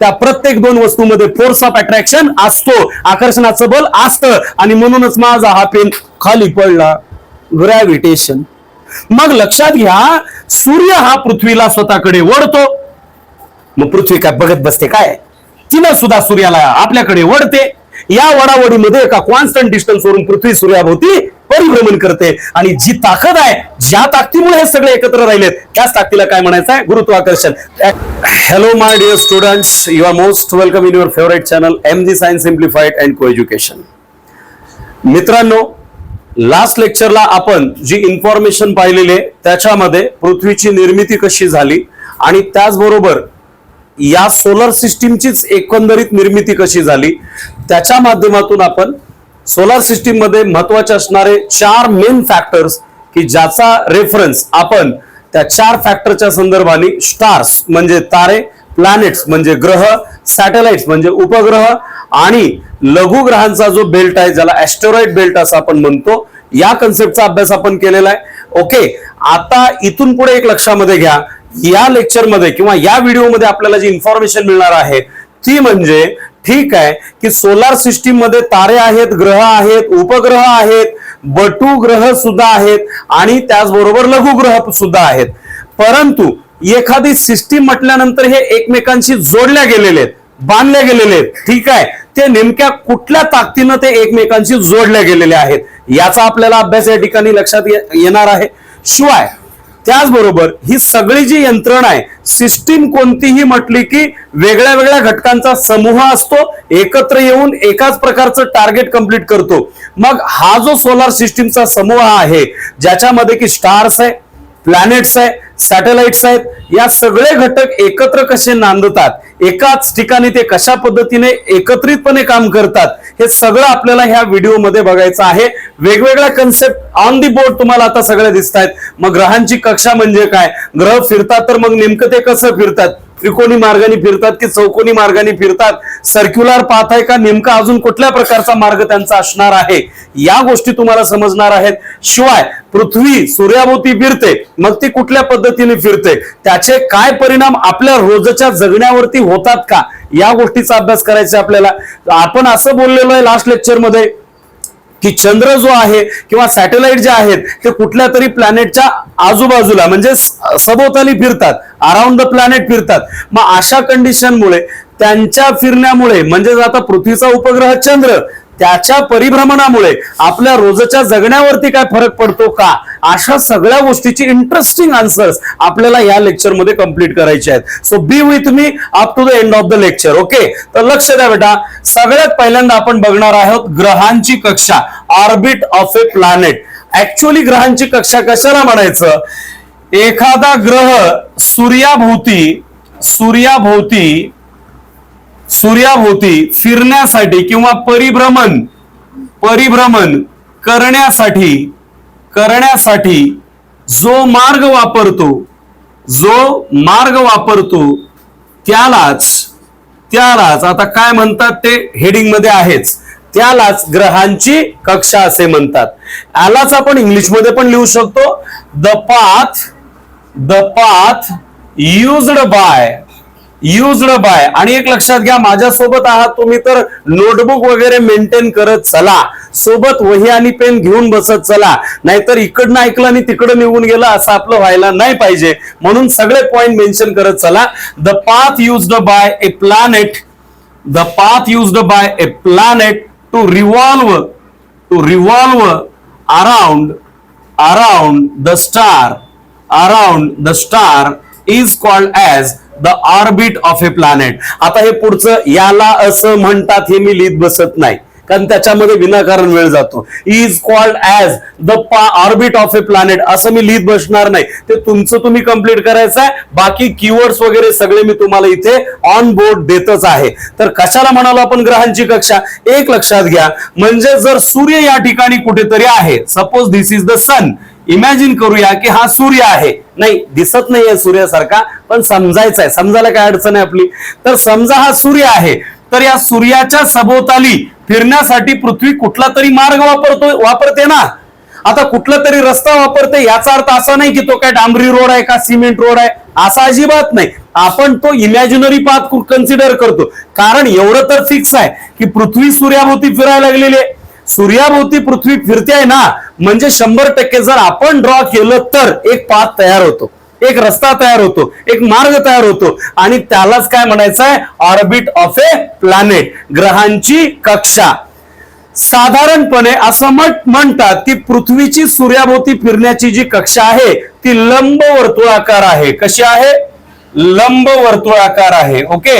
त्या प्रत्येक दोन वस्तूमध्ये फोर्स ऑफ अट्रॅक्शन असतो. आकर्षणाचं बल असतं. आणि म्हणूनच माझा हा पेन खाली पडला. ग्रॅव्हिटेशन मग लक्षात घ्या सूर्य हा पृथ्वीला स्वतःकडे वळतो. मग पृथ्वी काय बघत बसते काय? तिनं सुद्धा सूर्याला आपल्याकडे वळते. या वडावडीमध्ये एका कॉन्स्टंट डिस्टन्सवरून पृथ्वी सूर्याभोवती परिभ्रमण करते. आणि जी ताकद आहे ज्या ताकदीमुळे हे सगळे एकत्र राहिलेत त्याच ताकदीला काय म्हणायचं आहे? गुरुत्वाकर्षण hello my dear students you are most welcome in your favourite channel M G science simplified and co education मित्रांनो लास्ट लेक्चरला आपण जी इन्फॉर्मेशन पाहिलेली आहे त्याच्यामध्ये पृथ्वीची निर्मिती कशी झाली आणि त्याचबरोबर या सोलर सिस्टीमचीच एकंदरीत निर्मिती कशी झाली त्याच्या माध्यमातून आपण सोलार सिस्टीममध्ये महत्त्वाचे असणारे चार मेन फॅक्टर्स की ज्याचा रेफरन्स आपण त्या चार फॅक्टरच्या संदर्भाने स्टार्स म्हणजे तारे प्लॅनेट्स म्हणजे ग्रह सॅटेलाइट्स म्हणजे उपग्रह आणि लघुग्रहांचा जो बेल्ट आहे ज्याला ऍस्टेरॉइड बेल्ट असं आपण म्हणतो या कन्सेप्टचा अभ्यास आपण केलेला आहे. ओके आता इथून पुढे एक लक्षामध्ये घ्या. या लेक्चरमध्ये किंवा या व्हिडिओमध्ये आपल्याला जी इन्फॉर्मेशन मिळणार आहे ती म्हणजे ठीक आहे की सोलार सिस्टीममध्ये तारे आहेत ग्रह आहेत उपग्रह आहेत बटू ग्रह सुद्धा आहेत आणि त्याचबरोबर लघुग्रह सुद्धा आहेत. परंतु एखादी सिस्टीम म्हटल्यानंतर हे एकमेकांशी जोडल्या गेलेले आहेत बांधल्या गेलेले आहेत. ठीक आहे? ते नेमक्या कुठल्या ताकदीनं ते एकमेकांशी जोडल्या गेलेले आहेत? याचा आपल्याला अभ्यास या ठिकाणी लक्षात ये- येणार आहे. शिवाय त्याचबरोबर ही सगळी जी यंत्रणा आहे सिस्टीम कोणतीही म्हटली की वेगळ्या वेगळ्या घटकांचा समूह असतो एकत्र येऊन एकाच प्रकारचं टार्गेट कंप्लीट करतो. मग हा जो सोलार सिस्टीमचा समूह आहे ज्याच्यामध्ये की स्टार्स आहे प्लॅनेट्स आहे सॅटेलाइट्स आहेत या सगळे घटक एकत्र कसे नांदतात एकाच ठिकाणी ते कशा पद्धतीने एकत्रितपणे काम करतात हे सगळं आपल्याला ह्या व्हिडिओमध्ये बघायचं आहे. वेगवेगळ्या कन्सेप्ट ऑन दी बोर्ड तुम्हाला आता सगळ्या दिसत आहेत मग ग्रहांची कक्षा म्हणजे काय? ग्रह फिरतात तर मग नेमकं ते कसं फिरतात? त्रिकोणी मार्गाने फिरतात की चौकोनी मार्गाने फिरतात? सर्क्युलर पाथ आहे का? नेमका अजून कुठल्या प्रकारचा मार्ग त्यांचा असणार आहे? या गोष्टी तुम्हाला समजणार आहेत. शिवाय पृथ्वी सूर्याभोवती फिरते मग ती कुठल्या पद्धतीने फिरते? त्याचे काय परिणाम आपल्या रोजच्या जगण्यावरती होतात का? या गोष्टीचा अभ्यास करायचा आपल्याला. आपण असं बोललेलो आहे लास्ट लेक्चरमध्ये की चंद्र जो आहे किंवा सॅटेलाइट जे आहेत ते कुठल्या तरी प्लॅनेटच्या आजूबाजूला म्हणजे सभोवताली फिरतात अराउंड द प्लॅनेट फिरतात. मग अशा कंडिशनमुळे त्यांच्या फिरण्यामुळे म्हणजेच आता पृथ्वीचा उपग्रह चंद्र त्याच्या परिभ्रमणामुळे आपल्या रोजच्या जगण्यावरती काय फरक पडतो का? अशा सगळ्या गोष्टीची इंटरेस्टिंग आन्सर्स आपल्याला या लेक्चरमध्ये कंप्लीट करायचे आहेत. So be with me up to the end of the lecture okay तर लक्ष द्या बेटा. सगळ्यात पहिल्यांदा आपण बघणार आहोत ग्रहांची कक्षा orbit of a planet actually ग्रहांची कक्षा कशाला म्हणायचं? एखादा ग्रह सूर्याभोवती सूर्याभोवती सूर्याभोवती फिरण्यासाठी किंवा परिभ्रमण परिभ्रमण करण्यासाठी करण्यासाठी जो मार्ग वापरतो जो मार्ग वापरतो त्यालाच त्यालाच आता काय म्हणतात ते हेडिंगमध्ये आहेच. त्यालाच ग्रहांची कक्षा असे म्हणतात. यालाच आपण इंग्लिशमध्ये पण लिहू शकतो. The path the path used by used by आणि एक लक्षात घ्या माझ्यासोबत आहात तुम्ही तर नोटबुक वगैरे मेंटेन करत चला. सोबत वही आणि पेन घेऊन बसत चला. नाहीतर इकडनं ऐकलं आणि तिकडं निघून गेलं असं आपलं व्हायला नाही पाहिजे. म्हणून सगळे पॉइंट मेन्शन करत चला. The path used by a planet the path used by a planet to revolve to revolve around around the star around the star is called as the orbit of a planet आता हे पुढचं याला असं म्हणतात हे मी लिहित बसत नाही. कारण त्याच्यामध्ये विनाकारण वेळ जातो. Is called as the orbit of a planet असं मी लिहित बसणार नाही. ते तुमचं तुम्ही कंप्लीट करायचं आहे. बाकी कीवर्ड्स वगैरे सगळे मी तुम्हाला इथे ऑन बोर्ड देतच आहे. तर कशाला म्हणालो आपण ग्रहांची कक्षा? एक लक्षात घ्या. म्हणजे जर सूर्य या ठिकाणी कुठेतरी आहे suppose this is the sun imagine करूया की हा सूर्य आहे. नाही दिसत नाहीये सूर्यासारखा पण समजायचा आहे समजायला काय अडचण आहे आपली? तर समजा हा सूर्य आहे तर या सूर्याच्या सभोवताली फिरण्यासाठी पृथ्वी कुठला तरी मार्ग वापरतो वापरते ना? आता कुठला तरी रस्ता वापरते याचा अर्थ असा नाही की तो काय डांबरी रोड आहे का सिमेंट रोड आहे? असा अजिबात नाही. आपण तो इमॅजिनरी पाथ कन्सिडर करतो. कारण एवढं तर फिक्स आहे की पृथ्वी सूर्याभोवती फिरायला लागलेली आहे. सूर्याभोवती पृथ्वी फिरते आहे ना म्हणजे शंभर टक्के जर आपण ड्रॉ केलं तर एक पाथ तयार होतो. एक रस्ता तयार होतो एक मार्ग तयार होतो. आणि त्यालाच काय म्हणायचं आहे ऑर्बिट ऑफ ए प्लॅनेट ग्रहांची कक्षा. साधारणपणे असं म्हणतात की पृथ्वीची सूर्याभोवती फिरण्याची जी कक्षा आहे ती लंब वर्तुळाकार आहे. कशी आहे? लंब वर्तुळाकार आहे. ओके?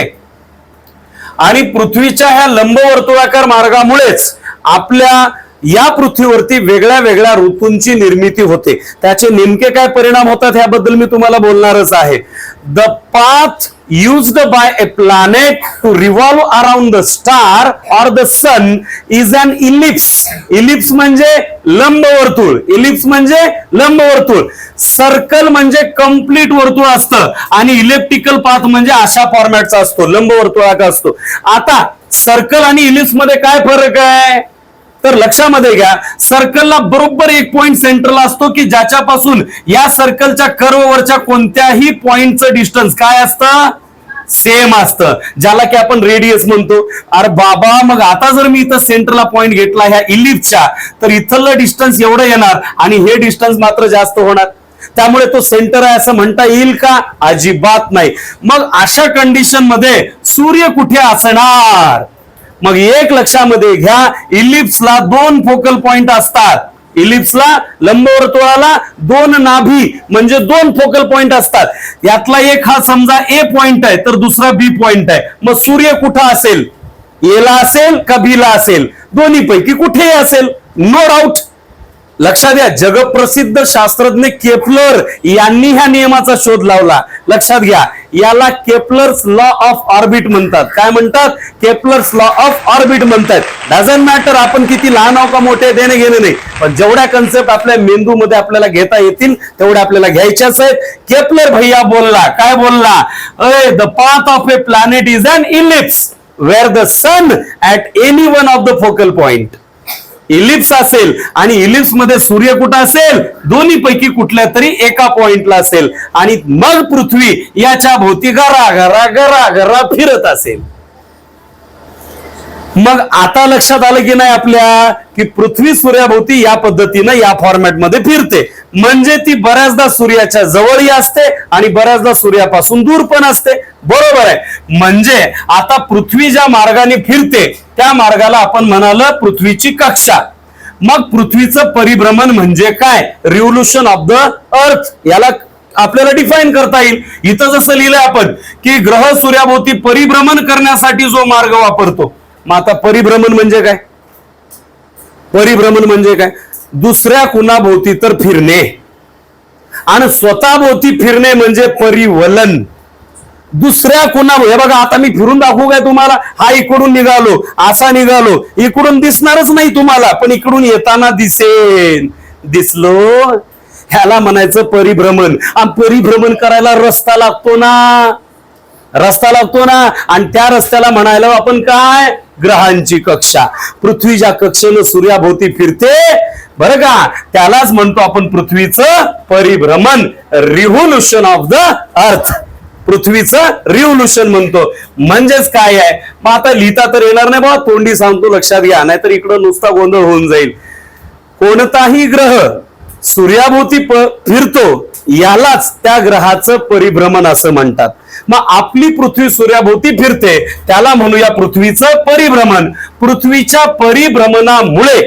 आणि पृथ्वीच्या ह्या लंब वर्तुळाकार मार्गामुळेच आपल्या या पृथ्वीवरती वेगळ्या वेगळ्या ऋतूंची निर्मिती होते. त्याचे नेमके काय परिणाम होतात ह्याबद्दल मी तुम्हाला बोलणारच आहे. The path used by a planet to revolve around the star or the sun is an ellipse ellipse म्हणजे लंबवर्तुळ. इलिप्स म्हणजे लंबवर्तुळ. सर्कल म्हणजे कंप्लीट वर्तुळ असतं. आणि इलेप्टिकल पाथ म्हणजे अशा फॉर्मॅटचा असतो. लंबवर्तुळाचा असतो. आता सर्कल आणि इलिप्समध्ये काय फरक आहे? तर लक्षामध्ये घ्या सर्कलला बरोबर एक पॉइंट सेंटरला असतो की ज्याच्यापासून या सर्कलच्या कर्ववरच्या कोणत्याही पॉइंटचं डिस्टन्स काय असतं? सेम असतं. ज्याला की आपण रेडियस म्हणतो. अरे बाबा मग आता जर मी इथं सेंटरला पॉइंट घेतला ह्या इलिप्सच्या तर इथलं डिस्टन्स एवढं येणार आणि हे डिस्टन्स मात्र जास्त होणार. त्यामुळे तो सेंटर आहे असं म्हणता येईल का? अजिबात नाही. मग अशा कंडिशनमध्ये सूर्य कुठे असणार? मग एक लक्षामध्ये घ्या इलिप्सला दोन फोकल पॉइंट असतात. इलिप्सला लंबवर्तुळाला दोन नाभी म्हणजे दोन फोकल पॉइंट असतात. यातला एक हा समजा ए पॉइंट आहे तर दुसरा बी पॉइंट आहे. मग सूर्य कुठं असेल? एला असेल का बीला असेल? दोन्ही पैकी कुठेही असेल. नो डाऊट लक्षात घ्या जगप्रसिद्ध शास्त्रज्ञ केपलर यांनी ह्या नियमाचा शोध लावला. लक्षात घ्या याला केपलर्स लॉ ऑफ ऑर्बिट म्हणतात. काय म्हणतात? केपलर्स लॉ ऑफ ऑर्बिट म्हणतात. डझन मॅटर आपण किती लहान आहो का मोठे देणे घेणे नाही. पण जेवढ्या कन्सेप्ट आपल्या मेंदूमध्ये आपल्याला घेता येतील तेवढ्या आपल्याला घ्यायच्याच आहेत केपलर भैया बोलला काय बोलला? अय the path of a planet is an ellipse where the sun at any one of the focal point ellipse असेल आणि इलिप्समध्ये सूर्य कुठं असेल? दोन्ही पैकी कुठल्या तरी एका पॉइंटला असेल. आणि मग पृथ्वी याच्या भोवती गरा गरा गरा गरा फिरत असेल. मग आता लक्षात आलं की नाही आपल्या? की पृथ्वी सूर्याभोवती या पद्धतीनं या फॉर्मॅटमध्ये फिरते. म्हणजे ती बऱ्याचदा सूर्याच्या जवळही असते आणि बऱ्याचदा सूर्यापासून दूर पण असते. बरोबर आहे. म्हणजे आता पृथ्वी ज्या मार्गाने फिरते त्या मार्गाला आपण म्हणालं पृथ्वीची कक्षा. मग पृथ्वीचं परिभ्रमण म्हणजे काय? रिव्होल्युशन ऑफ द अर्थ याला आपल्याला डिफाईन करता येईल. इथं जसं लिहिलंय आपण की ग्रह सूर्याभोवती परिभ्रमण करण्यासाठी जो मार्ग वापरतो. मग आता परिभ्रमण म्हणजे काय? परिभ्रमण म्हणजे काय? दुसऱ्या कुणाभोवती तर फिरणे. आणि स्वतःभोवती फिरणे म्हणजे परिवलन. दुसऱ्या कुणा हे बघा आता मी फिरून दाखवू काय तुम्हाला? हा इकडून निघालो असा निघालो. इकडून दिसणारच नाही तुम्हाला पण इकडून येताना दिसेन. दिसलो? ह्याला म्हणायचं परिभ्रमण. आणि परिभ्रमण करायला रस्ता लागतो ना? रस्ता लागतो ना? आणि त्या रस्त्याला म्हणायला आपण काय? ग्रहांची कक्षा. पृथ्वी ज्या कक्षेनं सूर्याभोवती फिरते. बरं का? त्यालाच म्हणतो आपण पृथ्वीचं परिभ्रमण. Revolution of the earth. पृथ्वीचं रिव्होल्युशन म्हणतो. म्हणजेच काय आहे? मग आता लिहिता तर येणार नाही बाबा. तोंडी सांगतो लक्षात घ्या. नाहीतर इकडं नुसता गोंधळ होऊन जाईल. कोणताही ग्रह सूर्याभोवती फिरतो यालाच त्या ग्रहाचं परिभ्रमण असं म्हणतात. मग आपली पृथ्वी सूर्याभोवती फिरते त्याला म्हणूया पृथ्वीचं परिभ्रमण. पृथ्वीच्या परिभ्रमणामुळे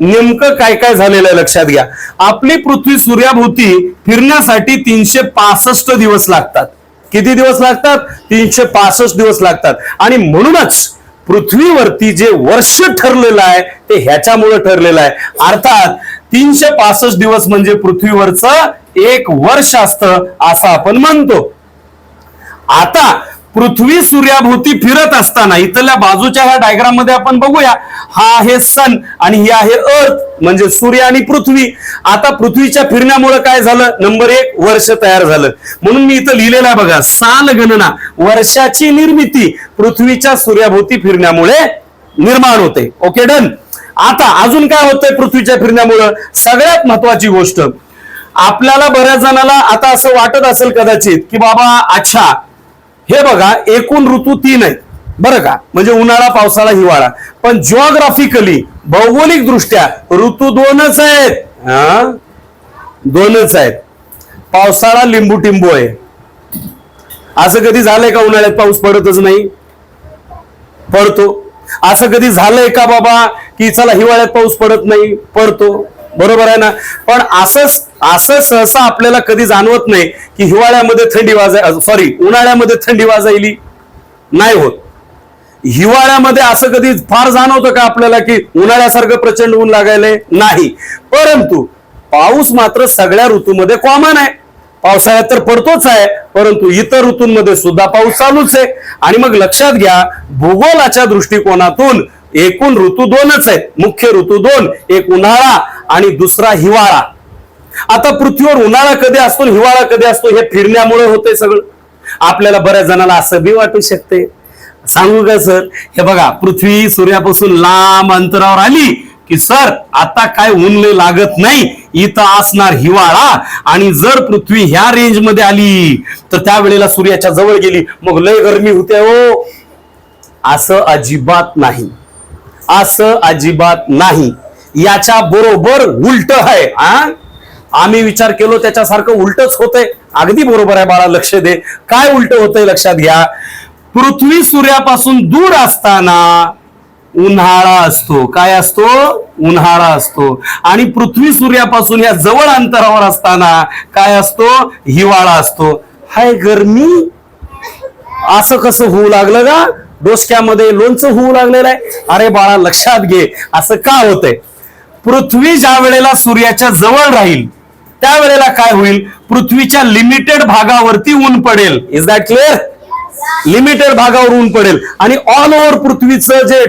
नेमकं काय काय झालेलं आहे लक्षात घ्या. आपली पृथ्वी सूर्याभोवती फिरण्यासाठी तीनशे पासष्ट दिवस लागतात. किती दिवस लागतात? तीनशे पासष्ट दिवस लागतात. आणि म्हणूनच पृथ्वीवरती जे वर्ष ठरलेलं आहे ते ह्याच्यामुळे ठरलेलं आहे. अर्थात तीनशे पासष्ट दिवस म्हणजे पृथ्वीवरचं एक वर्ष असतं असं आपण म्हणतो. आता पृथ्वी सूर्याभोवती फिरत असताना इथल्या बाजूच्या ह्या डायग्राममध्ये आपण बघूया. हा आहे सन आणि ही आहे अर्थ म्हणजे सूर्य आणि पृथ्वी. आता पृथ्वीच्या फिरण्यामुळे काय झालं? नंबर एक वर्ष तयार झालं. म्हणून मी इथं लिहिलेलं आहे बघा साल गणना वर्षाची निर्मिती पृथ्वीच्या सूर्याभोवती फिरण्यामुळे निर्माण होते. ओके डन आता अजून काय होतंय पृथ्वीच्या फिरण्यामुळं? सगळ्यात महत्वाची गोष्ट आपल्याला बऱ्याच जणाला आता असं वाटत असेल कदाचित की बाबा अच्छा हे बघा एकूण ऋतू तीन आहेत. बरं का? म्हणजे उन्हाळा पावसाळा हिवाळा. पण जिओग्राफिकली भौगोलिक दृष्ट्या ऋतू दोनच आहेत. दोनच आहेत. पावसाळा लिंबू टिंबू आहे. असं कधी झालंय का उन्हाळ्यात? पाऊस पडतच नाही. पडतो. असं कधी झालंय का बाबा की चला हिवाळ्यात पाऊस पडत नाही पडतो. बरोबर आहे ना? पण असं असं सहसा आपल्याला कधी जाणवत नाही की हिवाळ्यामध्ये थंडी वाजाय सॉरी उन्हाळ्यामध्ये थंडी वाजायली. नाही होत. हिवाळ्यामध्ये असं कधी फार जाणवतं का आपल्याला की उन्हाळ्यासारखं प्रचंड ऊन लागायलंय? नाही. परंतु पाऊस मात्र सगळ्या ऋतूमध्ये कॉमन आहे. पावसाळ्यात तर पडतोच आहे परंतु इतर ऋतूंमध्ये सुद्धा पाऊस चालूच आहे. आणि मग लक्षात घ्या भूगोलाच्या दृष्टिकोनातून एकूण ऋतू दोनच आहेत. मुख्य ऋतू दोन एक उन्हाळा आणि दुसरा हिवाळा. आता पृथ्वीवर उन्हाळा कधी असतो आणि हिवाळा कधी असतो हे फिरण्यामुळे होते सगळं. आपल्याला बऱ्याच जणांना असं बी वाटू शकते सांगू का सर? हे बघा पृथ्वी सूर्यापासून लांब अंतरावर आली की सर आता काय ऊन लय लागत नाही. इथं असणार हिवाळा आणि जर पृथ्वी ह्या रेंजमध्ये आली तर त्यावेळेला सूर्याच्या जवळ गेली. मग लय गरमी होते हो. असं अजिबात नाही. असं अजिबात नाही. याच्या बरोबर उलट आहे आ? आम्ही विचार केलो त्याच्यासारखं उलटच होतंय. अगदी बरोबर आहे बाळा लक्ष दे. काय उलट होतंय लक्षात घ्या. पृथ्वी सूर्यापासून दूर असताना उन्हाळा असतो. काय असतो? उन्हाळा असतो. आणि पृथ्वी सूर्यापासून या जवळ अंतरावर असताना काय असतो? हिवाळा असतो. हाय गरमी. असं कसं होऊ लागलं का डोसक्यामध्ये लोणचं होऊ लागलेलं आहे. अरे बाळा लक्षात घे. असं का होतंय? पृथ्वी ज्या वेळेला सूर्याच्या जवळ राहील त्यावेळेला काय होईल? पृथ्वीच्या लिमिटेड भागावरती ऊन पडेल. इज दॅट क्लिअर लिमिटेड भागावर ऊन पडेल. आणि ऑल ओव्हर पृथ्वीचं जे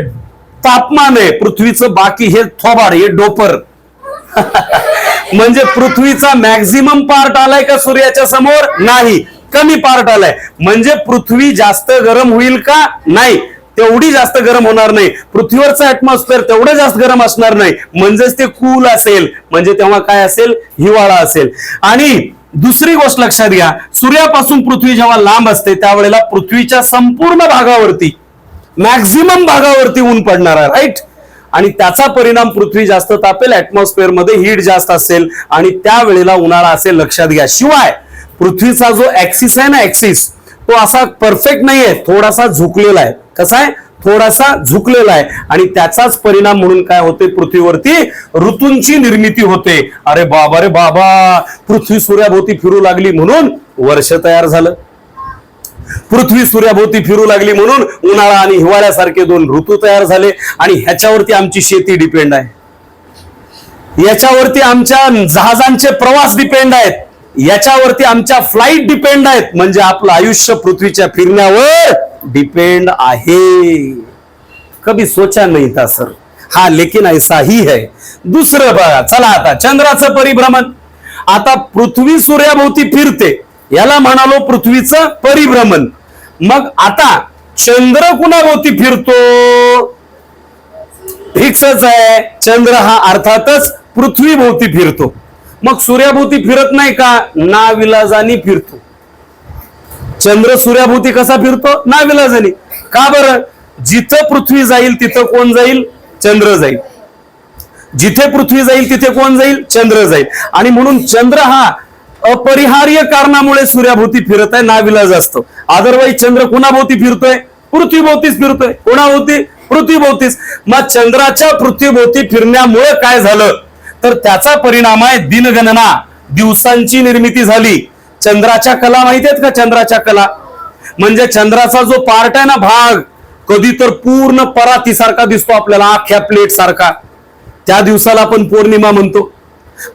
तापमान आहे पृथ्वीचं बाकी हे थोबाड हे डोपर. म्हणजे पृथ्वीचा मॅक्झिमम पार्ट आलाय का सूर्याच्या समोर? नाही. कमी पार्ट आलाय. म्हणजे पृथ्वी जास्त गरम होईल का? नाही. तेवढी जास्त गरम होणार नाही. पृथ्वीवरचं ऍटमॉस्फिअर तेवढं जास्त गरम असणार नाही. म्हणजेच ते कूल असेल. म्हणजे तेव्हा काय असेल? हिवाळा असेल. आणि दुसरी गोष्ट लक्षात घ्या. सूर्यापासून पृथ्वी जेव्हा लांब असते त्यावेळेला पृथ्वीच्या संपूर्ण भागावरती मॅक्झिमम भागावरती ऊन पडणार आहे राईट आणि त्याचा परिणाम पृथ्वी जास्त तापेल ऍटमॉस्फिअरमध्ये हीट जास्त असेल आणि त्यावेळेला उन्हाळा असेल लक्षात घ्या. शिवाय पृथ्वीचा जो ऍक्सिस आहे ना ऍक्सिस तो असा परफेक्ट नाहीये. थोडासा झुकलेला आहे. कसा आहे? थोडासा झुकलेला आहे. आणि त्याचाच परिणाम म्हणून काय होते पृथ्वीवरती ऋतूंची निर्मिती होते. अरे बाबा रे बाबा! पृथ्वी सूर्याभोवती फिरू लागली म्हणून वर्ष तयार झालं. पृथ्वी सूर्याभोवती फिरू लागली म्हणून उन्हाळा आणि हिवाळ्यासारखे दोन ऋतू तयार झाले. आणि ह्याच्यावरती आमची शेती डिपेंड आहे. याच्यावरती आमच्या जहाजांचे प्रवास डिपेंड आहेत. याच्यावरती आमच्या फ्लाईट डिपेंड आहेत. म्हणजे आपलं आयुष्य पृथ्वीच्या फिरण्यावर डिपेंड आहे. कभी सोचा नाही था सर हा लेकिन ऐसा ही है. दुसरं बघा चला आता चंद्राचं परिभ्रमण. आता पृथ्वी सूर्याभोवती फिरते. याला म्हणालो पृथ्वीचं परिभ्रमण. मग आता चंद्र कुणाभोवती फिरतो? फिक्सच आहे. चंद्र हा अर्थातच पृथ्वीभोवती फिरतो. मग सूर्याभोवती फिरत नाही का? नाविलाजानी फिरतो. चंद्र सूर्याभोवती कसा फिरतो? नाविलाजानी. का बरं? जिथं पृथ्वी जाईल तिथं कोण जाईल? चंद्र जाईल. जिथे पृथ्वी जाईल तिथे कोण जाईल? चंद्र जाईल. आणि म्हणून चंद्र हा अपरिहार्य कारणामुळे सूर्याभोवती फिरत आहे नाविलाज असतो. अदरवाईज चंद्र कुणाभोवती फिरतोय? पृथ्वीभोवतीच फिरतोय. कोणाभोवती? पृथ्वीभोवतीच. मग चंद्राच्या पृथ्वीभोवती फिरण्यामुळे काय झालं? तर त्याचा परिणाम आहे दिनगणना. दिवसांची निर्मिती झाली. चंद्राच्या कला माहिती आहेत का चंद्राच्या कला? म्हणजे चंद्राचा जो पार्ट आहे ना भाग कधी तर पूर्ण परातीसारखा दिसतो आपल्याला अख्ख्या प्लेट सारखा. त्या दिवसाला आपण पौर्णिमा म्हणतो.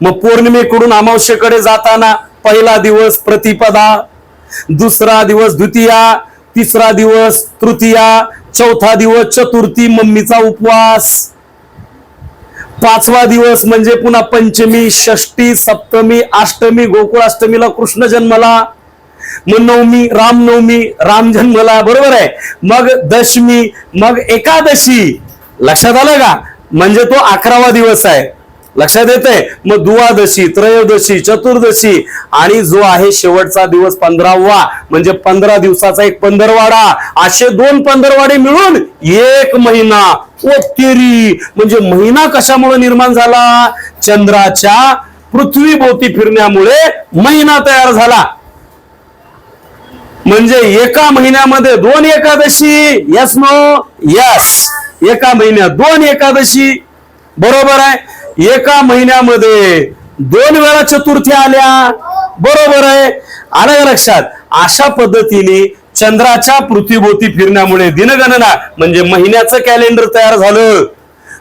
मग पौर्णिमेकडून अमावस्येकडे जाताना पहिला दिवस प्रतिपदा दुसरा दिवस द्वितीया तिसरा दिवस तृतीया चौथा दिवस चतुर्थी मम्मीचा उपवास. पाचवा दिवस म्हणजे पुन्हा पंचमी षष्टी सप्तमी अष्टमी गोकुळाष्टमीला कृष्ण जन्मला. मग नवमी रामनवमी राम जन्मला. बरोबर आहे? मग दशमी मग एकादशी. लक्षात आलं का? म्हणजे तो अकरावा दिवस आहे. लक्षात येते मग द्वादशी त्रयोदशी चतुर्दशी आणि जो आहे शेवटचा दिवस पंधरावा म्हणजे पंधरा दिवसाचा एक पंधरवाडा. असे दोन पंधरवाडे मिळून एक महिना ओ म्हणजे महिना कशामुळे निर्माण झाला? चंद्राच्या पृथ्वीभोवती फिरण्यामुळे महिना तयार झाला. म्हणजे एका महिन्यामध्ये दोन एकादशी. यस नो यस एका महिन्यात दोन एकादशी. बरोबर आहे? एका महिन्यामध्ये दोन वेळा चतुर्थी आल्या. बरोबर आहे. आलं लक्षात? अशा पद्धतीने चंद्राच्या पृथ्वीभोवती फिरण्यामुळे दिनगणना म्हणजे महिन्याचं कॅलेंडर तयार झालं.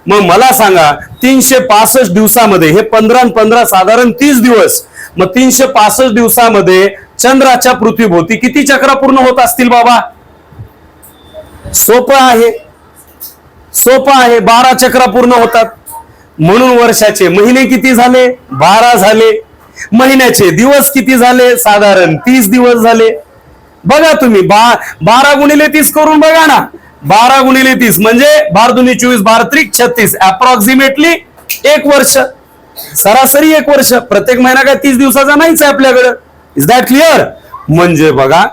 मग मला सांगा तीनशे पासष्ट दिवसामध्ये हे पंधरा आणि पंधरा साधारण तीस दिवस मग तीनशे पासष्ट दिवसामध्ये चंद्राच्या पृथ्वीभोवती किती चक्र पूर्ण होत असतील बाबा? सोपं आहे. सोपं आहे. बारा चक्र पूर्ण होतात. म्हणून वर्षाचे महिने किती झाले? बारा झाले. महिन्याचे दिवस किती झाले? साधारण तीस दिवस झाले. बघा तुम्ही बा बारा गुणिले तीस करून बघा ना. बारा गुणिले तीस म्हणजे बार दुनी चोवीस बार त्रिक छत्तीस. अप्रॉक्सिमेटली एक वर्ष. सरासरी एक वर्ष. प्रत्येक महिना काय तीस दिवसाचा नाहीच आहे आपल्याकडं. इज दॅट क्लिअर म्हणजे बघा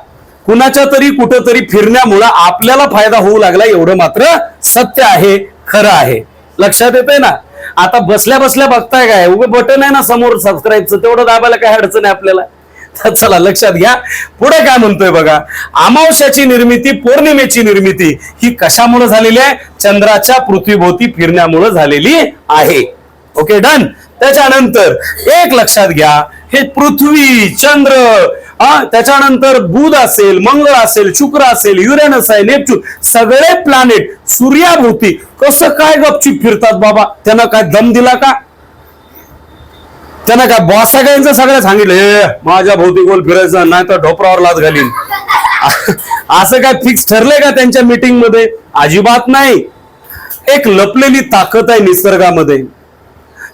कुणाच्या तरी कुठंतरी फिरण्यामुळं आपल्याला फायदा होऊ लागला एवढं मात्र सत्य आहे खरं आहे. लक्षात येतंय ना? आता बसल्या बसल्या बघताय काय? उभे बटन आहे ना समोर सबस्क्राईबचं तेवढं दाबायला काय अडचण आहे आपल्याला? तर चला लक्षात घ्या. पुढे काय म्हणतोय बघा? अमावस्याची निर्मिती पौर्णिमेची निर्मिती ही कशामुळे झालेली आहे? चंद्राच्या पृथ्वीभोवती फिरण्यामुळे झालेली आहे. ओके डन त्याच्यानंतर एक लक्षात घ्या. हे पृथ्वी चंद्र त्याच्यानंतर बुध असेल मंगळ असेल शुक्र असेल युरेनस आहे नेपच्यून सगळे प्लॅनेट सूर्याभोवती कसं काय गपचीप फिरतात बाबा? त्यांना काय दम दिला का? त्यानं काय बॉस सगळ्यांचं सगळं सांगितलं माझ्या भोवती गोल फिरायचं नाही तर ढोपरावर लाच घालीन. असं काय फिक्स ठरलंय का त्यांच्या मीटिंगमध्ये? अजिबात नाही. एक लपलेली ताकद आहे निसर्गामध्ये.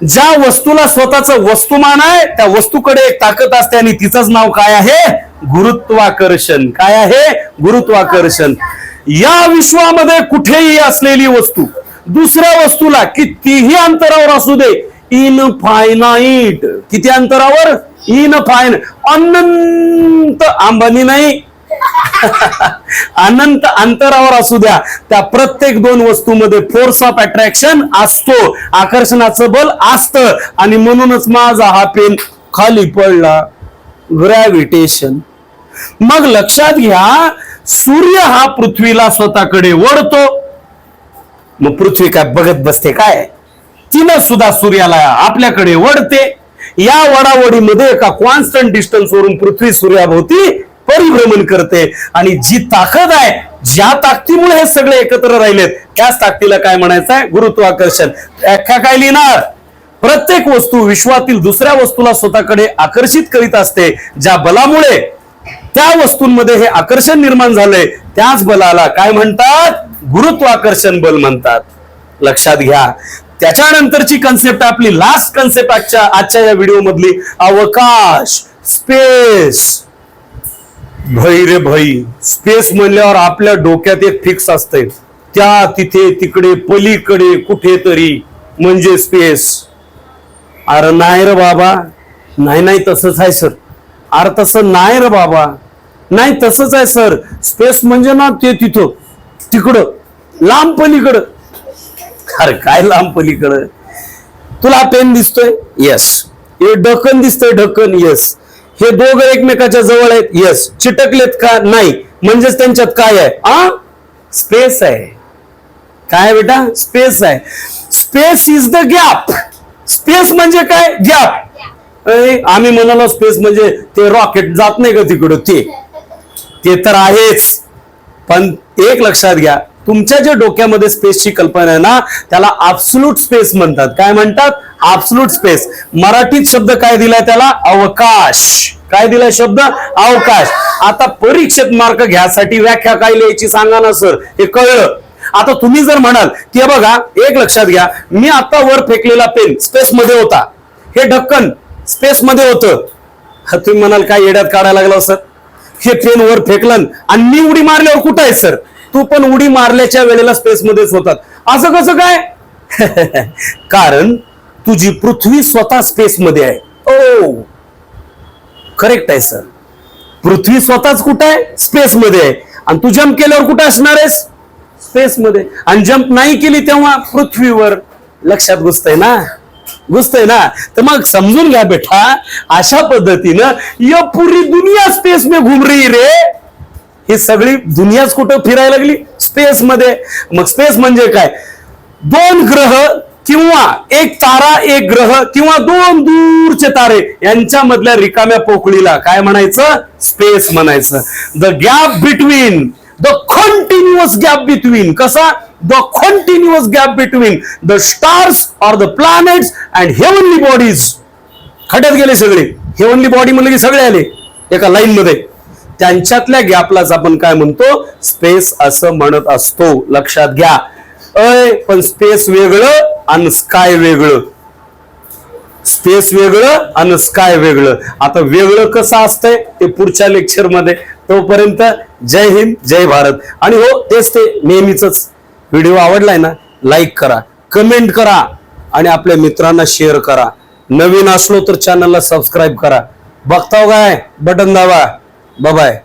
ज्या वस्तूला स्वतःचं वस्तुमान आहे त्या वस्तूकडे एक ताकद असते आणि तिचंच नाव काय आहे? गुरुत्वाकर्षण. काय आहे? गुरुत्वाकर्षण. या विश्वामध्ये कुठेही असलेली वस्तू दुसऱ्या वस्तूला कितीही अंतरावर असू दे इन फायनाईट किती अंतरावर? इन फायन अनंत अंबानी नाही. अनंत अंतरावर असू द्या. त्या प्रत्येक दोन वस्तूमध्ये फोर्स ऑफ अट्रॅक्शन असतो. आकर्षणाचं बल असतं. आणि म्हणूनच माझा हा पेन खाली पडला. ग्रॅव्हिटेशन मग लक्षात घ्या सूर्य हा पृथ्वीला स्वतःकडे वळतो. मग पृथ्वी काय बघत बसते काय? तिनं सुद्धा सूर्याला आपल्याकडे वळते. या वडावडीमध्ये एका कॉन्स्टंट डिस्टन्स वरून पृथ्वी सूर्याभोवती परिभ्रमण करते. आणि जी ताकद आहे ज्या ताकदीमुळे हे सगळे एकत्र राहिलेत त्याच ताकदीला काय म्हणायचं आहे गुरुत्वाकर्षण. व्याख्या काय लिहिणार? प्रत्येक वस्तू विश्वातील दुसऱ्या वस्तूला स्वतःकडे आकर्षित करीत असते ज्या बलामुळे त्या वस्तूंमध्ये हे आकर्षण निर्माण झालंय त्याच बलाला काय म्हणतात? गुरुत्वाकर्षण बल म्हणतात. लक्षात घ्या. त्याच्यानंतरची कन्सेप्ट आपली लास्ट कन्सेप्ट आजच्या आजच्या या व्हिडिओ मधली. अवकाश स्पेस भई रे भई. स्पेस म्हणल्यावर आपल्या डोक्यात एक फिक्स असते त्या तिथे तिकडे पलीकडे कुठेतरी. म्हणजे स्पेस अरे नाही रे बाबा. नाही नाही तसंच आहे सर अरे तसं नाही रे बाबा. नाही तसंच आहे सर स्पेस म्हणजे ना ते तिथं. तिकडं. लांब पलीकडं. अरे काय लांब पलीकडं? तुला पेन दिसतोय? येस हे ढक्कन दिसतंय ढक्कन येस हे दोघं एकमेकाच्या जवळ आहेत. येस चिटकलेत का नाही? म्हणजेच त्यांच्यात काय आहे? आ? स्पेस आहे. काय बेटा? स्पेस आहे. Space is the gap space म्हणजे काय? गॅप आम्ही म्हणालो स्पेस म्हणजे ते रॉकेट जात नाही का तिकडं? ते. ते तर आहेच. पण एक लक्षात घ्या. तुमच्या जे डोक्यामध्ये स्पेसची कल्पना आहे ना त्याला आपसुलूट स्पेस म्हणतात. काय म्हणतात? आपसुलूट स्पेस मराठीत शब्द काय दिलाय त्याला? अवकाश. काय दिलाय शब्द? अवकाश. आता परीक्षेत मार्क घ्यासाठी व्याख्या काय लिहायची सांगा ना सर हे कळलं. आता तुम्ही जर म्हणाल की बघा एक लक्षात घ्या. मी आता वर फेकलेला पेन स्पेस मध्ये होता. हे ढक्कन स्पेस मध्ये होतं. तुम्ही म्हणाल काय येड्यात काढायला लागला सर हे पेन वर फेकलं आणि मी उडी मारल्यावर कुठं आहे सर तू पण उडी मारल्याच्या वेळेला स्पेसमध्येच होतात. असं कसं काय? कारण तुझी पृथ्वी स्वतः स्पेसमध्ये आहे. ओ! करेक्ट आहे सर पृथ्वी स्वतःच कुठं आहे? स्पेसमध्ये आहे. आणि तू जम्प केल्यावर कुठं असणार आहेस? स्पेसमध्ये आणि जम्प नाही केली तेव्हा पृथ्वीवर लक्षात घुसतंय ना? घुसतंय ना? तर मग समजून घ्या बेटा अशा पद्धतीनं य पुरी दुनिया स्पेस में घुम रही रे. ही सगळी दुनियाच कुठं फिरायला लागली? स्पेस मध्ये. मग स्पेस म्हणजे काय? दोन ग्रह किंवा एक तारा एक ग्रह किंवा दोन दूरचे तारे यांच्यामधल्या रिकाम्या पोकळीला काय म्हणायचं? स्पेस म्हणायचं. The gap between the continuous gap between कसा? The continuous gap between the stars or the planets and heavenly bodies खड्यात गेले सगळे. हेवनली बॉडी म्हणलं की सगळे आले. एका लाईन मध्ये. त्यांच्यातल्या गॅपलाच आपण काय म्हणतो? स्पेस असं म्हणत असतो. लक्षात घ्या. अय पण स्पेस वेगळं आणि स्काय वेगळं. स्पेस वेगळं आणि स्काय वेगळं. आता वेगळं कसं असतंय? ते पुढच्या लेक्चरमध्ये तोपर्यंत जय हिंद जय भारत. आणि हो तेच ते नेहमीच व्हिडिओ आवडलाय ना? लाईक करा कमेंट करा आणि आपल्या मित्रांना शेअर करा. नवीन असलो तर चॅनलला सबस्क्राईब करा. बघताव काय? बटन दाबा. बाय